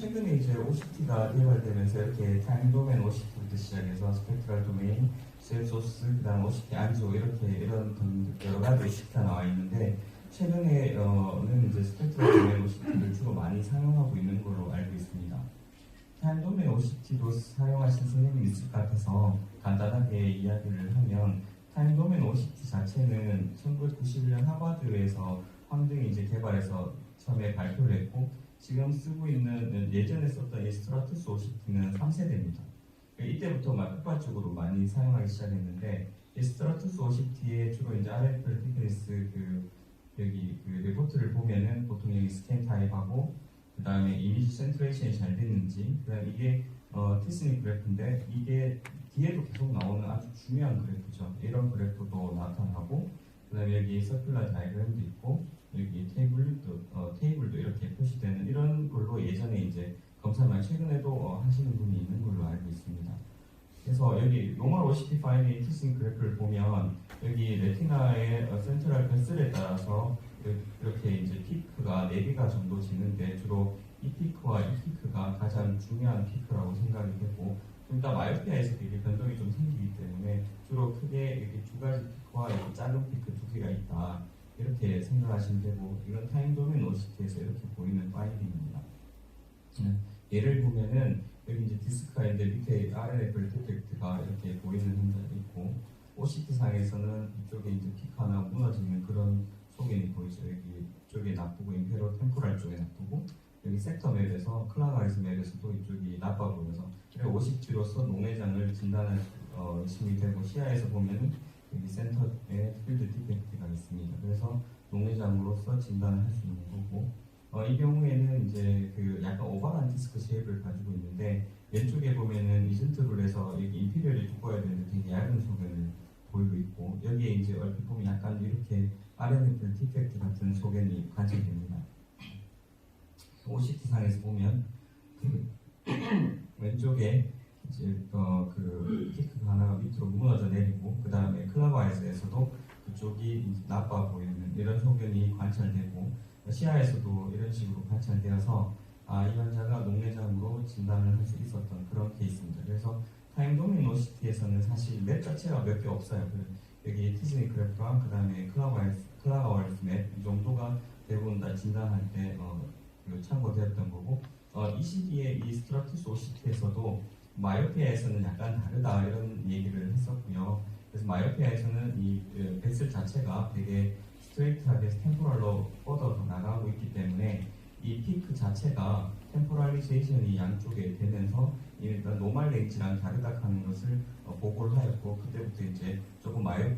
최근에 이제 OCT가 개발되면서 이렇게 타임 도메인 OCT부터 시작해서 스펙트럴 도메인, 셀 소스, 그다음 OCT 안조 이렇게 이런 등 여러 가지 OCT가 나와 있는데 최근에는 이제 스펙트럴 도메인 OCT를 주로 많이 사용하고 있는 걸로 알고 있습니다. 타임 도메인 OCT도 사용하신 선생님이 있을 것 같아서 간단하게 이야기를 하면 타임 도메인 OCT 자체는 1991년 하버드에서 황등이 이제 개발해서 처음에 발표를 했고 지금 쓰고 있는 예전에 썼던 이 스트라투스 OCT는 3세대입니다. 이때부터 막 폭발적으로 많이 사용하기 시작했는데 이 스트라투스 OCT의 주로 이제 RF 티크니스 그 여기 그 리포트를 보면은 보통 여기 스캔 타입하고 그 다음에 이미지 센트레이션이 잘 됐는지 그 다음에 이게 어, 티스닉 그래프인데 이게 뒤에도 계속 나오는 아주 중요한 그래프죠. 이런 그래프도 나타나고 그 다음에 여기 서큘러 다이그램도 있고 여기 테이블도 어, 테이블도 이렇게 표시되는 이런 예전에 이제 검사만 최근에도 어, 하시는 분이 있는 걸로 알고 있습니다. 그래서 여기 OCT 파일의 티싱 그래프를 보면 여기 레티나의 어, 센트럴 베슬에 따라서 이렇게 이제 피크가 4개가 정도 지는데 주로 이 피크와 이 피크가 가장 중요한 피크라고 생각이 되고 좀 이따 마이오피아에서 되게 변동이 좀 생기기 때문에 주로 크게 이렇게 두 가지 피크와 작은 피크 두 개가 있다 이렇게 생각하시면 되고 이건 타임 도메인 OCT에서 이렇게 보이는 파일입니다. 음, 예를 보면은 여기 이제 디스크가 있는데 밑에 RNF 디텍트가 이렇게 보이는 현상이 있고 OCT 상에서는 이쪽에 이제 피크 하나 무너지는 그런 소견이 보이죠. 여기 쪽에 나쁘고 임페로 템포랄 쪽에 나쁘고 여기 섹터 맵에서 클라가리스 맵에서도 이쪽이 나빠 보여서 그리고 OCT로서 농해장을 진단할 어, 심이 되고 시야에서 보면은 여기 센터에 필드 디펙트가 있습니다. 그래서 농해장으로서 진단을 할 수 있는 거고 어, 이 경우에는 이제 그 약간 오버한 디스크 쉐입을 가지고 있는데 왼쪽에 보면은 이즌트 룰에서 여기 인피리얼이 두꺼워야 되는데 되게 얇은 소견을 보이고 있고 여기에 이제 얼핏 보면 약간 이렇게 RNF 디펙트 같은 소견이 관찰됩니다. OCT 상에서 보면 그 왼쪽에 이제 어그 피크가 하나가 밑으로 무너져 내리고 그 다음에 클라바이즈에서도 그쪽이 나빠 보이는 이런 소견이 관찰되고 시야에서도 이런 식으로 관찰되어서 아, 이 환자가 녹내장으로 진단을 할 수 있었던 그런 케이스입니다. 그래서 타임 도메인 OCT에서는 사실 맵 자체가 몇 개 없어요. 그 여기 티즈니 그래프랑 그 다음에 클라바이스, 클라바이스 맵이 정도가 대부분 다 진단할 때 어, 그 참고되었던 거고 어, 이 시기에 이 스트라투스 OCT에서도 마이오피아에서는 약간 다르다 이런 얘기를 했었고요. 그래서 마이오피아에서는 이 그, 베슬 자체가 되게 스트레이트하게 템포럴로 있기 때문에 이 피크 자체가 템포럴리제이션이 양쪽에 되면서 일단 노멀 레인지랑 다르다 하는 것을 어, 보고를 하였고 그때부터 이제 조금 마이오